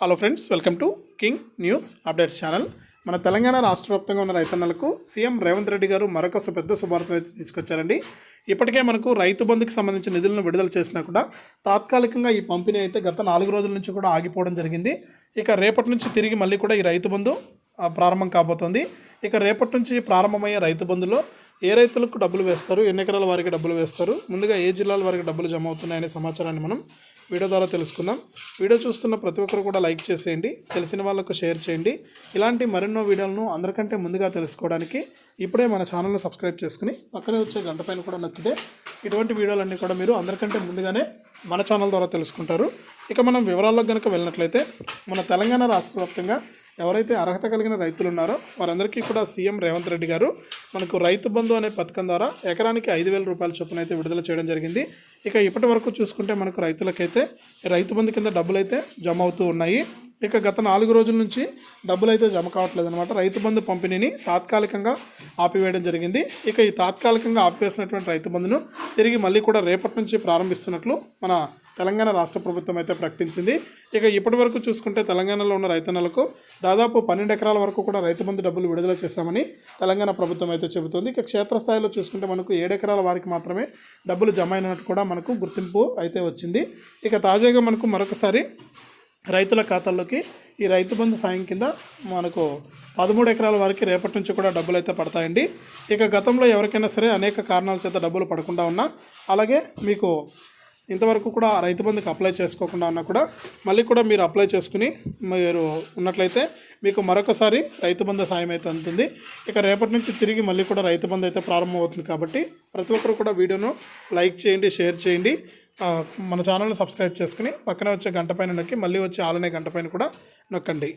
Hello friends welcome to king news updates channel మన తెలంగాణ రాష్ట్ర వ్యాప్తంగా ఉన్న రైతన్నలకు సీఎం రేవంత్ రెడ్డి గారు మరొక పెద్ద శుభార్తను అయితే తీసుకొచ్చారండి. ఇప్పటికే మనకు రైతు బంధుకి సంబంధించిన నిధులను విడుదల చేసినా కూడా తాత్కాలికంగా ఈ పంపిణీ అయితే గత నాలుగు రోజుల నుంచి కూడా ఆగిపోవడం జరిగింది. ఇక రేపటి నుంచి తిరిగి మళ్ళీ కూడా ఈ రైతు బంధు ప్రారంభం కాబోతోంది. ఇక రేపటి నుంచి ప్రారంభమయ్యే రైతు బంధులో ఏ రైతులకు డబ్బులు వేస్తారు? ఎన్ని ఎకరాల వారికి డబ్బులు వేస్తారు? ముందుగా ఏ జిల్లాల వారికి డబ్బులు జమ అవుతున్నాయనే సమాచారాన్ని మనం వీడియో ద్వారా తెలుసుకుందాం. వీడియో చూస్తున్న ప్రతి ఒక్కరు కూడా లైక్ చేసేయండి తెలిసిన వాళ్ళకు షేర్ చేయండి. ఇలాంటి మరెన్నో వీడియోలను అందరికంటే ముందుగా తెలుసుకోవడానికి ఇప్పుడే మన ఛానల్ను సబ్స్క్రైబ్ చేసుకుని పక్కనే వచ్చే గంట పైన కూడా నొక్కితే ఇటువంటి వీడియోలన్నీ కూడా మీరు అందరికంటే ముందుగానే మన ఛానల్ ద్వారా తెలుసుకుంటారు. ఇక మనం వివరాల్లోకి కనుక వెళ్ళినట్లయితే మన తెలంగాణ రాష్ట్ర వ్యాప్తంగా ఎవరైతే అర్హత కలిగిన రైతులు ఉన్నారో వారందరికీ కూడా సీఎం రేవంత్ రెడ్డి గారు మనకు రైతు బంధు అనే పథకం ద్వారా ఎకరానికి ఐదు వేల రూపాయల చొప్పున అయితే విడుదల చేయడం జరిగింది. ఇక ఇప్పటి వరకు చూసుకుంటే మనకు రైతులకైతే రైతు బంధు కింద డబ్బులు అయితే జమ అవుతూ ఉన్నాయి. ఇక గత నాలుగు రోజుల నుంచి డబ్బులు అయితే జమ కావట్లేదు అనమాట రైతు బంధు పంపిణీని తాత్కాలికంగా ఆపివేయడం జరిగింది. ఇక ఈ తాత్కాలికంగా ఆపివేసినటువంటి రైతు బంధును తిరిగి మళ్ళీ కూడా రేపటి నుంచి ప్రారంభిస్తున్నట్లు మన తెలంగాణ రాష్ట్ర ప్రభుత్వం అయితే ప్రకటించింది. ఇక ఇప్పటి వరకు చూసుకుంటే తెలంగాణలో ఉన్న రైతన్నలకు దాదాపు పన్నెండు ఎకరాల వరకు కూడా రైతు బంధు డబ్బులు విడుదల చేశామని తెలంగాణ ప్రభుత్వం అయితే చెబుతోంది. ఇక క్షేత్రస్థాయిలో చూసుకుంటే మనకు ఏడు ఎకరాల వారికి మాత్రమే డబ్బులు జమ అయినట్టు కూడా మనకు గుర్తింపు అయితే వచ్చింది. ఇక తాజాగా మనకు మరొకసారి రైతుల ఖాతాల్లోకి ఈ రైతు బంధు సాయం కింద మనకు పదమూడు ఎకరాల వారికి రేపటి నుంచి కూడా డబ్బులు అయితే పడతాయండి. ఇక గతంలో ఎవరికైనా సరే అనేక కారణాల చేత డబ్బులు పడకుండా ఉన్నా అలాగే మీకు ఇంతవరకు కూడా రైతు బంధుకి అప్లై చేసుకోకుండా ఉన్నా కూడా మళ్ళీ కూడా మీరు అప్లై చేసుకుని మీరు ఉన్నట్లయితే మీకు మరొకసారి రైతు బంధు సాయం అయితే అందుతుంది. ఇక రేపటి నుంచి తిరిగి మళ్ళీ కూడా రైతు బంధు అయితే ప్రారంభమవుతుంది కాబట్టి ప్రతి ఒక్కరు కూడా వీడియోను లైక్ చేయండి షేర్ చేయండి. మన ఛానల్ని సబ్స్క్రైబ్ చేసుకుని పక్కన వచ్చే గంట పైన నొక్కి మళ్ళీ వచ్చే ఆలనే గంట పైన కూడా నొక్కండి.